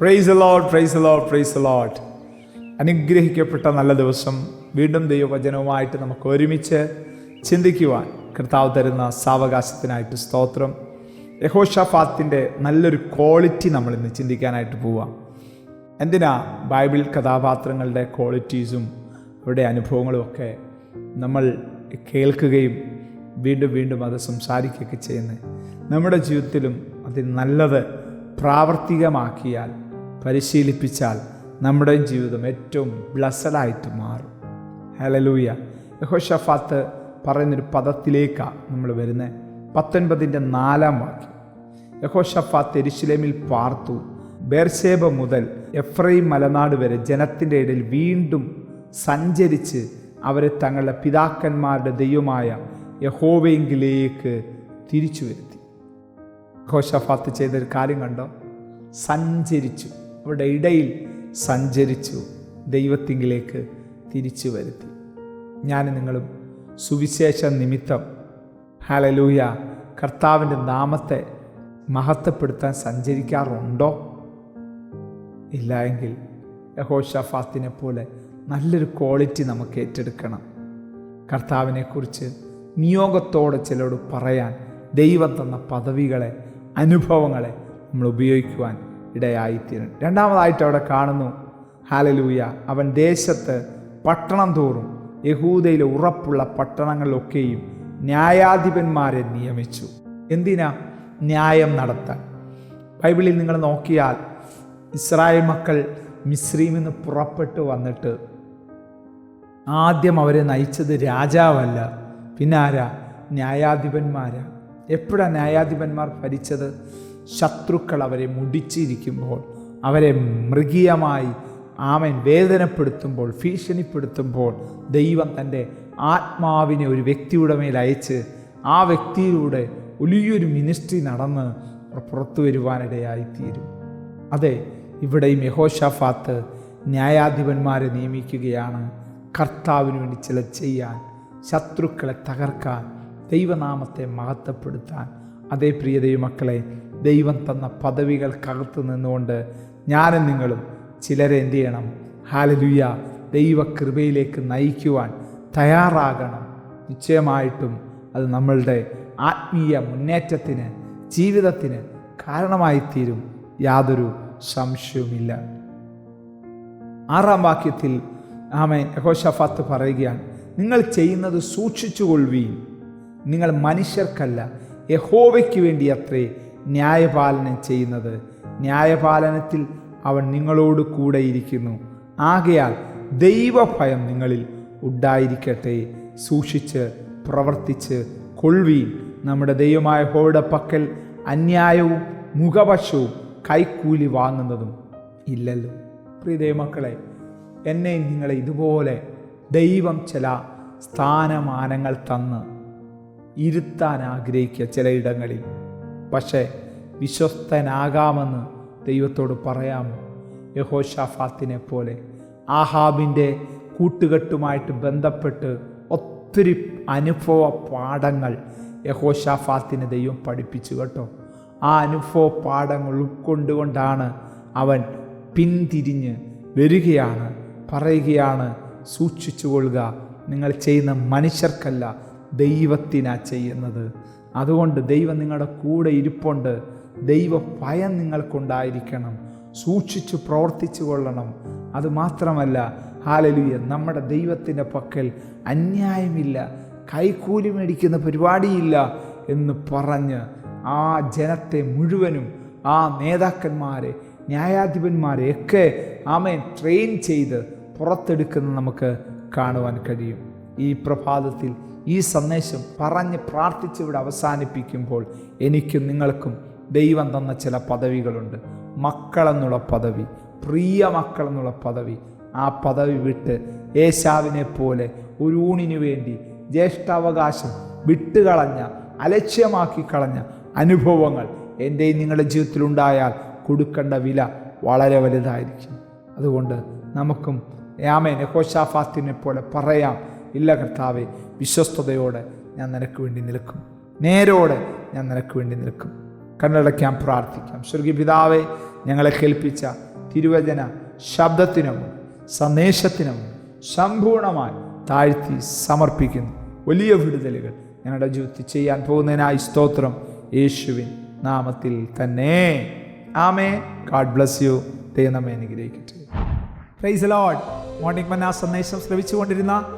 Praise the Lord praise the Lord praise the Lord അനുഗ്രഹിക്കപ്പെട്ട നല്ല ദിവസം വീണ്ടും ദൈവവചനവുമായിട്ട് നമുക്ക് ഒരുമിച്ച് ചിന്തിക്കുവാൻ കർത്താവ് തരുന്ന സാവകാശത്തിനായിട്ട് സ്തോത്രം. യഹോഷഫാത്തിന്റെ നല്ലൊരു ക്വാളിറ്റി നമ്മൾ ഇന്ന് ചിന്തിക്കാനായിട്ട് പോവാം. എന്തിനാ ബൈബിൾ കഥാപാത്രങ്ങളുടെ ക്വാളിറ്റീസും അവരുടെ അനുഭവങ്ങളും ഒക്കെ നമ്മൾ കേൾക്കുകയും വീണ്ടും വീണ്ടും അത് സംസാരിക്കുകയൊക്കെ ചെയ്യുന്നത്? നമ്മുടെ ജീവിതത്തിലും അതിൽ നല്ലത് പ്രാവർത്തികമാക്കിയാൽ പരിശീലിപ്പിച്ചാൽ നമ്മുടെ ജീവിതം ഏറ്റവും ബ്ലസ്സഡായിട്ട് മാറും. ഹലലൂയ യഹോഷഫാത്ത് പറയുന്നൊരു പദത്തിലേക്കാണ് നമ്മൾ വരുന്നത് പത്തൊൻപതിന്റെ നാലാം വാക്യം. യഹോഷഫാത്ത് എരിശിലേമിൽ പാർത്തു. ബേർഷേബ മുതൽ എഫ്രൈം മലനാട് വരെ ജനത്തിന്റെ ഇടയിൽ വീണ്ടും സഞ്ചരിച്ച് അവരെ തങ്ങളുടെ പിതാക്കന്മാരുടെ ദൈവമായ യഹോവയെങ്കിലേക്ക് തിരിച്ചു വരുത്തി. യഹോഷഫാത്ത് ചെയ്തൊരു കാര്യം കണ്ടോ? സഞ്ചരിച്ചു. അവരുടെ ഇടയിൽ സഞ്ചരിച്ചു ദൈവത്തിങ്കിലേക്ക് തിരിച്ചു വരുത്തി. ഞാൻ നിങ്ങളും സുവിശേഷ നിമിത്തം ഹാലലൂയ കർത്താവിന്റെ നാമത്തെ മഹത്വപ്പെടുത്താൻ സഞ്ചരിക്കാറുണ്ടോ? ഇല്ല എങ്കിൽ യഹോഷഫാത്തിനെ പോലെ നല്ലൊരു ക്വാളിറ്റി നമുക്ക് ഏറ്റെടുക്കണം. കർത്താവിനെക്കുറിച്ച് നിയോഗത്തോടെ ചിലരോട് പറയാൻ ദൈവം തന്ന പദവികളെ അനുഭവങ്ങളെ നമ്മൾ ഉപയോഗിക്കുവാൻ ഇടയായിത്തീരണം രണ്ടാമതായിട്ട് അവിടെ കാണുന്നു ഹാലലൂയ അവൻ ദേശത്ത് പട്ടണം തോറും യഹൂദയിലെ ഉറപ്പുള്ള പട്ടണങ്ങളിലൊക്കെയും ന്യായാധിപന്മാരെ നിയമിച്ചു. എന്തിനാ ന്യായം നടത്താൻ? ബൈബിളിൽ നിങ്ങൾ നോക്കിയാൽ ഇസ്രായേൽ മക്കൾ മിശ്രീമിൽ നിന്ന് പുറപ്പെട്ടു വന്നിട്ട് ആദ്യം അവരെ നയിച്ചത് രാജാവല്ല പിന്നെ ന്യായാധിപന്മാരാണ് ന്യായാധിപന്മാരാ. എപ്പോഴാണ് ന്യായാധിപന്മാർ ഭരിച്ചത്? ശത്രുക്കൾ അവരെ മുടിച്ചിരിക്കുമ്പോൾ അവരെ മൃഗീയമായി ആമൻ വേദനപ്പെടുത്തുമ്പോൾ ഭീഷണിപ്പെടുത്തുമ്പോൾ ദൈവം തന്റെ ആത്മാവിനെ ഒരു വ്യക്തിയുടെ മേൽ അയച്ച് ആ വ്യക്തിയിലൂടെ വലിയൊരു മിനിസ്ട്രി നടന്ന് പുറത്തു വരുവാനിടയായിത്തീരും. അതെ ഇവിടെയും യഹോഷഫാത്ത് ന്യായാധിപന്മാരെ നിയമിക്കുകയാണ്. കർത്താവിന് വേണ്ടി ചില ചെയ്യാൻ ശത്രുക്കളെ തകർക്കാൻ ദൈവനാമത്തെ മഹത്വപ്പെടുത്താൻ. അതേ പ്രിയ ദൈവമക്കളെ ദൈവം തന്ന പദവികൾക്കകത്ത് നിന്നുകൊണ്ട് ഞാനും നിങ്ങളും ചിലരെ എന്ത് ചെയ്യണം? ഹാലലുയ. ദൈവകൃപയിലേക്ക് നയിക്കുവാൻ തയ്യാറാകണം. നിശ്ചയമായിട്ടും അത് നമ്മളുടെ ആത്മീയ മുന്നേറ്റത്തിന് ജീവിതത്തിന് കാരണമായി തീരും യാതൊരു സംശയവുമില്ല. ആറാം വാക്യത്തിൽ ആമേ യഹോഷഫാത്ത് പറയുകയാണ് നിങ്ങൾ ചെയ്യുന്നത് സൂക്ഷിച്ചുകൊള്ളുവീൻ. നിങ്ങൾ മനുഷ്യർക്കല്ല. യഹോവയ്ക്ക് വേണ്ടി അത്രേ ന്യായപാലനം ചെയ്യുന്നത്. ന്യായപാലനത്തിൽ അവൻ നിങ്ങളോട് കൂടെ ഇരിക്കുന്നു. ആകയാൽ ദൈവഭയം നിങ്ങളിൽ ഉണ്ടായിരിക്കട്ടെ. സൂക്ഷിച്ച് പ്രവർത്തിച്ച് കൊള്ളുവീൻ നമ്മുടെ ദൈവമായ ഹോയുടെ പക്കൽ അന്യായവും മുഖപക്ഷവും കൈക്കൂലി വാങ്ങുന്നതും ഇല്ലല്ലോ. പ്രിയ ദൈവമക്കളെ എന്നെ നിങ്ങളെ ഇതുപോലെ ദൈവം ചില സ്ഥാനമാനങ്ങൾ തന്ന് ഇരുത്താൻ ആഗ്രഹിക്കുക ചിലയിടങ്ങളിൽ. പക്ഷേ വിശ്വസ്തനാകാമെന്ന് ദൈവത്തോട് പറയാമോ? യഹോഷാഫാത്തിനെ പോലെ ആഹാബിന്റെ കൂട്ടുകെട്ടുമായിട്ട് ബന്ധപ്പെട്ട് ഒത്തിരി അനുഭവ പാഠങ്ങൾ യഹോഷാഫാത്തിന് ദൈവം പഠിപ്പിച്ചു കേട്ടോ. ആ അനുഭവ പാഠങ്ങൾ ഉൾക്കൊണ്ടുകൊണ്ടാണ് അവൻ പിന്തിരിഞ്ഞ് വരികയാണ് പറയുകയാണ് സൂക്ഷിച്ചു കൊള്ളുക നിങ്ങൾ ചെയ്യുന്ന മനുഷ്യർക്കല്ല ദൈവത്തിനാ ചെയ്യുന്നത്. അതുകൊണ്ട് ദൈവം നിങ്ങളുടെ കൂടെ ഇരിപ്പുണ്ട്. ദൈവ ഭയം നിങ്ങൾക്കുണ്ടായിരിക്കണം. സൂക്ഷിച്ചു പ്രവർത്തിച്ചു കൊള്ളണം. അതുമാത്രമല്ല ഹാലലുയ നമ്മുടെ ദൈവത്തിന്റെ പക്കൽ അന്യായമില്ല. കൈക്കൂലി മേടിക്കുന്ന പരിപാടിയില്ല എന്ന് പറഞ്ഞ് ആ ജനത്തെ മുഴുവനും ആ നേതാക്കന്മാരെ ന്യായാധിപന്മാരെ ഒക്കെ ആമേൻ ട്രെയിൻ ചെയ്ത് പുറത്തെടുക്കുന്ന നമുക്ക് കാണുവാൻ കഴിയും. ഈ പ്രഭാതത്തിൽ ഈ സന്ദേശം പറഞ്ഞ് പ്രാർത്ഥിച്ച് ഇവിടെ അവസാനിപ്പിക്കുമ്പോൾ എനിക്കും നിങ്ങൾക്കും ദൈവം തന്ന ചില പദവികളുണ്ട്. മക്കളെന്നുള്ള പദവി പ്രിയ മക്കളെന്നുള്ള പദവി. ആ പദവി വിട്ട് ഏശാവിനെ പോലെ ഒരു ഊണിനു വേണ്ടി ജ്യേഷ്ഠാവകാശം വിട്ടുകളഞ്ഞ അലക്ഷ്യമാക്കി കളഞ്ഞ അനുഭവങ്ങൾ എന്റെയും നിങ്ങളുടെ ജീവിതത്തിലുണ്ടായാൽ കൊടുക്കേണ്ട വില വളരെ വലുതായിരിക്കും. അതുകൊണ്ട് നമുക്കും യാമേ നെഹോഷാഫാത്തിനെ പോലെ പറയാം. ഇല്ല കർത്താവെ വിശ്വസ്തയോടെ ഞാൻ നിനക്ക് വേണ്ടി നിൽക്കും. നേരോടെ ഞാൻ നിനക്ക് വേണ്ടി നിൽക്കും. കണ്ണടയ്ക്കാൻ പ്രാർത്ഥിക്കാം. സ്വർഗീയ പിതാവെ ഞങ്ങളെ കേൾപ്പിച്ച തിരുവചന ശബ്ദത്തിനും സന്ദേശത്തിനും സമ്പൂർണമായി താഴ്ത്തി സമർപ്പിക്കുന്നു. വലിയ വിടുതലുകൾ ഞങ്ങളുടെ ജീവിതത്തിൽ ചെയ്യാൻ പോകുന്നതിനായി സ്തോത്രം യേശുവിൻ നാമത്തിൽ തന്നെ. ആമേ ഗാഡ് ബ്ലസ് യു. ദൈവം അനുഗ്രഹിക്കട്ടെ. പ്രൈസ് ലോഡ് മോർണിംഗ് മന്ന സന്ദേശം ശ്രവിച്ചുകൊണ്ടിരുന്ന